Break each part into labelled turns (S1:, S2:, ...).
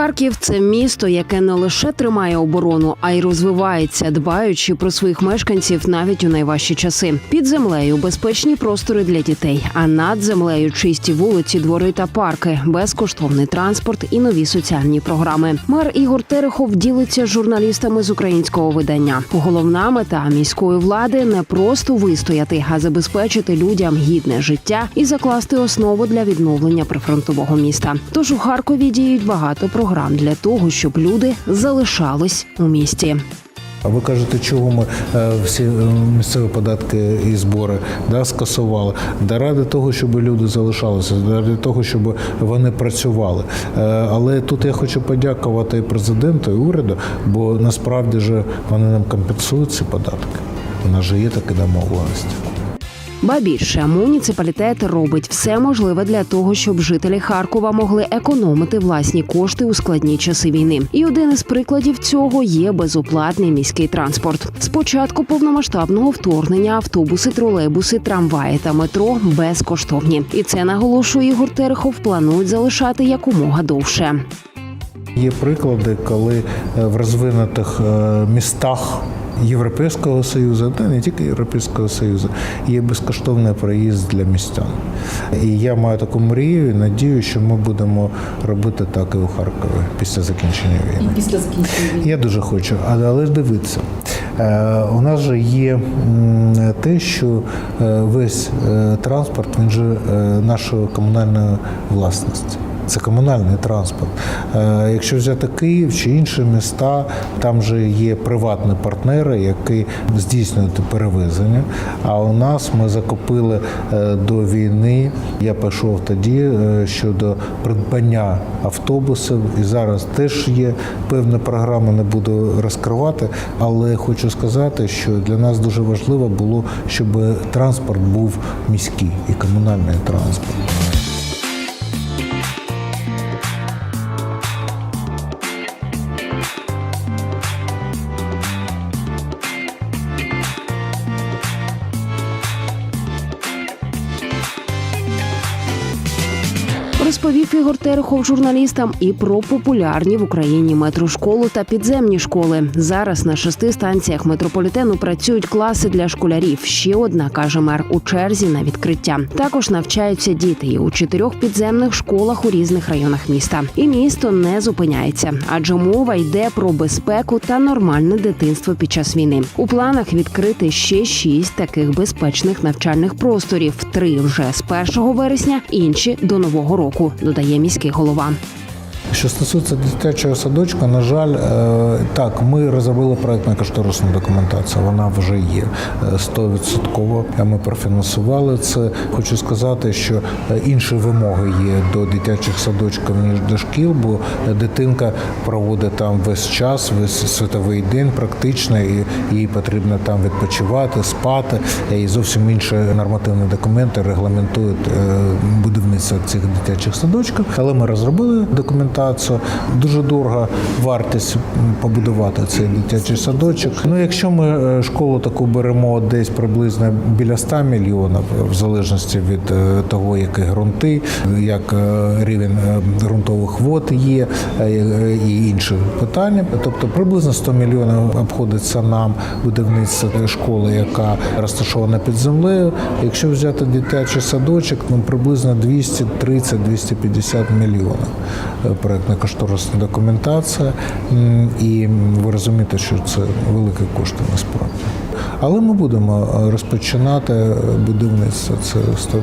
S1: Харків це місто, яке не лише тримає оборону, а й розвивається, дбаючи про своїх мешканців навіть у найважчі часи. Під землею безпечні простори для дітей, а над землею чисті вулиці, двори та парки, безкоштовний транспорт і нові соціальні програми. Мер Ігор Терехов ділиться з журналістами з українського видання. Головна мета міської влади не просто вистояти, а забезпечити людям гідне життя і закласти основу для відновлення прифронтового міста. Тож у Харкові діють багато програм для того, щоб люди залишались у місті.
S2: А ви кажете, чого ми е, всі е, місцеві податки і збори да, скасували? Да ради того, щоб люди залишалися, ради того, щоб вони працювали. Е, Але тут я хочу подякувати і президенту, і уряду, бо насправді ж вони нам компенсують ці податки. У нас же є такі домовленості.
S1: Ба більше муніципалітет робить все можливе для того, щоб жителі Харкова могли економити власні кошти у складні часи війни. І один із прикладів цього є безоплатний міський транспорт. З початку повномасштабного вторгнення автобуси, тролейбуси, трамваї та метро безкоштовні. І це наголошує Ігор Терехов. Планують залишати якомога довше.
S2: Є приклади, коли е, в розвинутих е, містах Європейського Союзу, та не тільки Європейського Союзу, є безкоштовний проїзд для містян. І я маю таку мрію і надію, що ми будемо робити так і у Харкові після закінчення
S3: І
S2: війни.
S3: після закінчення війни.
S2: Я дуже хочу, але, але дивіться. Е, у нас же є те, що е, весь е, транспорт він же нашої комунальної власності. Це комунальний транспорт. Е, Якщо взяти Київ чи інші міста, там же є приватні партнери, які здійснюють перевезення. А у нас ми закупили е, до війни. Я пішов тоді е, щодо придбання автобусів, і зараз теж є певна програма, не буду розкривати, але хочу сказати, що для нас дуже важливо було, щоб транспорт був міський і комунальний транспорт.
S1: Розповів Ігор Терехов журналістам і про популярні в Україні метрошколу та підземні школи. Зараз на шести станціях метрополітену працюють класи для школярів. Ще одна каже мер у черзі на відкриття. Також навчаються діти і у чотирьох підземних школах у різних районах міста. І місто не зупиняється, адже мова йде про безпеку та нормальне дитинство під час війни. У планах відкрити ще шість таких безпечних навчальних просторів. Три вже з 1 вересня, інші до нового року. Додає міський голова.
S2: Що стосується дитячого садочка, на жаль, е, так, ми розробили проектно кошторисну документацію. Вона вже є е, 100%. Ми профінансували це. Хочу сказати, що е, інші вимоги є до дитячих садочків ніж до шкіл, бо дитинка проводить там весь час, весь світовий день практично, і їй потрібно там відпочивати, спати. І зовсім інші нормативні документи регламентують будівництво цих дитячих садочків. Але ми розробили документацію. Дуже дорога вартість побудувати цей дитячий садочок. Ну, якщо ми е, школу таку беремо десь приблизно біля 100 мільйонів, в залежності від е, того, які ґрунти, як е, рівень ґрунтових вод є і інші питання. Тобто приблизно 100 мільйонів обходиться нам будівництво школи, яка розташована під землею. Якщо взяти дитячий садочок, ну приблизно 230-250 мільйонів е, проектна кошторисна документація. І ви розумієте, що це великі кошти насправді. Але ми будемо е, розпочинати е, будівництво це 100%.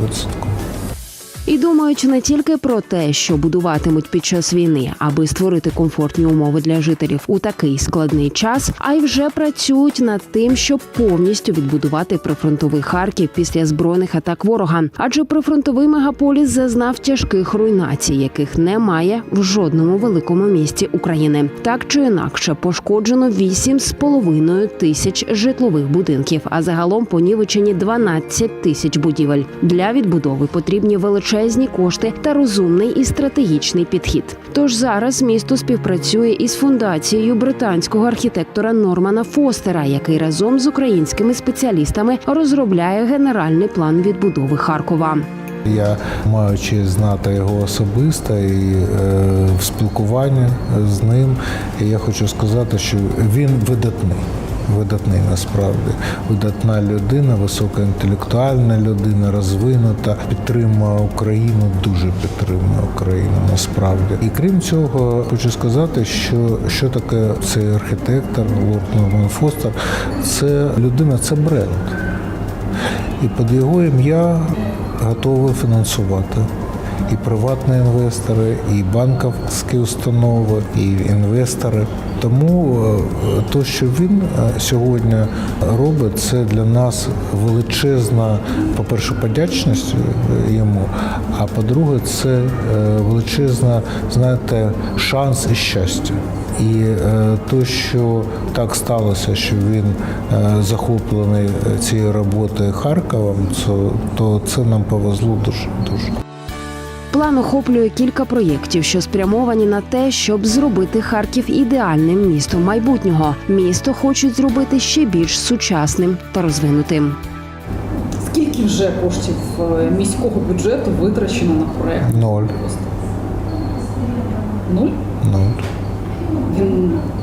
S1: І думають не тільки про те, що будуватимуть під час війни, аби створити комфортні умови для жителів у такий складний час, а й вже працюють над тим, щоб повністю відбудувати прифронтовий Харків після збройних атак ворога. Адже прифронтовий мегаполіс зазнав тяжких руйнацій, яких немає в жодному великому місті України. Так чи інакше пошкоджено 8,5 тисяч житлових будинків, а загалом понівечені 12 тисяч будівель. Для відбудови потрібні величезні кошти та розумний і стратегічний підхід. Тож зараз місто співпрацює із фундацією британського архітектора Нормана Фостера, який разом з українськими спеціалістами розробляє генеральний план відбудови Харкова.
S2: Я маю честь знати його особисто і е, в спілкуванні з ним. Я хочу сказати, що він видатний. Видатний насправді видатна людина, високоінтелектуальна людина, розвинута, підтримує Україну, дуже підтримує Україну насправді. І крім цього, хочу сказати, що що таке цей архітектор Лорд Норман Фостер, це людина, це бренд. І під його ім'я готові фінансувати і приватні інвестори, і банківські установи, і інвестори. Тому е, то, що він е, сьогодні робить, це для нас величезна, по-перше, подячність е, йому. А по-друге, це величезна, знаєте, шанс і щастя. І то, що так сталося, що він захоплений цією роботою Харковом, то це нам повезло дуже дуже.
S1: План охоплює кілька проєктів, що спрямовані на те, щоб зробити Харків ідеальним містом майбутнього. Місто хочуть зробити ще більш сучасним та розвинутим.
S3: Скільки вже коштів е, міського бюджету витрачено на проект?
S2: Ноль.
S3: Нуль?
S2: Нуль.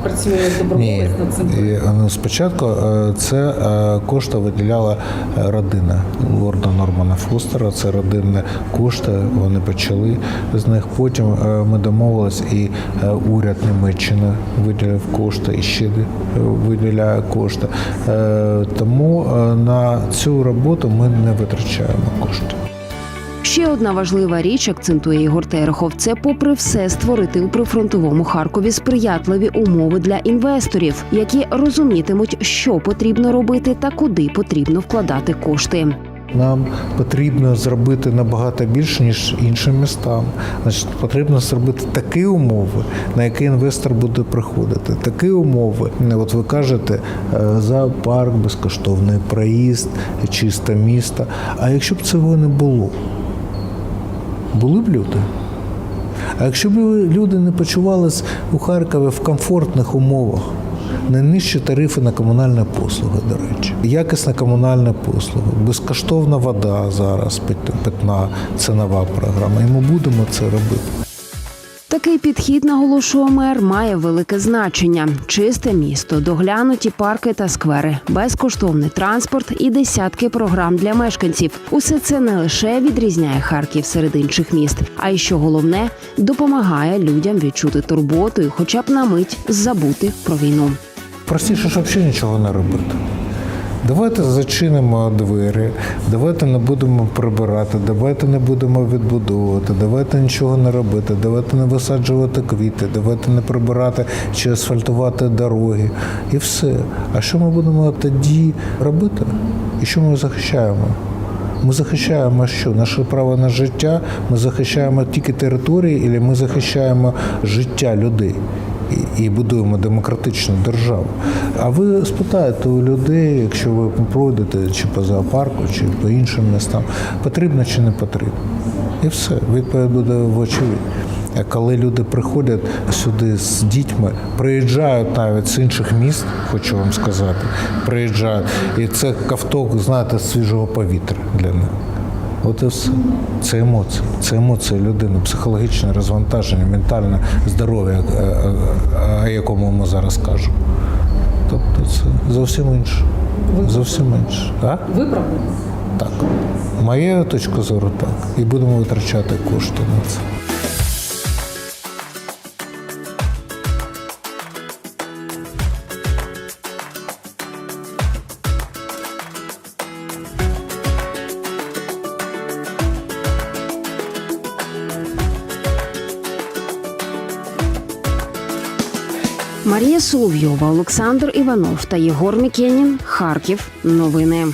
S3: Працює доброволець над цим.
S2: Ну, спочатку е, це е, кошти виділяла е, родина лорда Нормана Фостера. Це родинні кошти. Вони почали з них. Потім ми домовились, і уряд Німеччини виділив кошти і ще виділяє кошти. Тому на цю роботу ми не витрачаємо кошти.
S1: Ще одна важлива річ, акцентує Ігор Терехов, це попри все створити у прифронтовому Харкові сприятливі умови для інвесторів, які розумітимуть, що потрібно робити та куди потрібно вкладати кошти.
S2: Нам потрібно зробити набагато більше ніж іншим містам. Значить, потрібно зробити такі умови, на які інвестор буде приходити. Такі умови, от ви кажете, е, зоопарк, безкоштовний проїзд, чисте місто. А якщо б цього не було, були б люди? А якщо б люди не почувалися у Харкові в комфортних умовах, найнижчі тарифи на комунальні послуги, до речі, якісна комунальна послуга, безкоштовна вода зараз пит- питна, це нова програма. І ми будемо це робити.
S1: Такий підхід, наголошує мер, має велике значення: чисте місто, доглянуті парки та сквери, безкоштовний транспорт і десятки програм для мешканців. Усе це не лише відрізняє Харків серед інших міст, а й що головне, допомагає людям відчути турботу і хоча б на мить забути про війну.
S2: Простіше ж взагалі нічого не робити. Давайте зачинимо двері, давайте не будемо прибирати, давайте не будемо відбудовувати, давайте нічого не робити, давайте не висаджувати квіти, давайте не прибирати чи асфальтувати дороги. І все. А що ми будемо тоді робити? І що ми захищаємо? Ми захищаємо що? Наше право на життя, ми захищаємо тільки території, або ми захищаємо життя людей і, будуємо демократичну державу. А ви спитаєте у людей, якщо ви пройдете чи по зоопарку, чи по іншим містам, потрібно чи не потрібно. І все, відповідь буде вочевидь. А коли люди приходять сюди з дітьми, приїжджають навіть з інших міст, хочу вам сказати, приїжджають, і це ковток, знаєте, свіжого повітря для них. От і все. Це емоції. Це емоції людини, психологічне розвантаження, ментальне здоров'я, е, е, е, о якому ми зараз кажемо. Тобто це зовсім інше. Зовсім інше.
S3: Виправдано.
S2: Так. Моя точка зору так. І будемо витрачати кошти на це.
S1: Марія Соловйова, Олександр Іванов та Єгор Мікенін. Харків. Новини.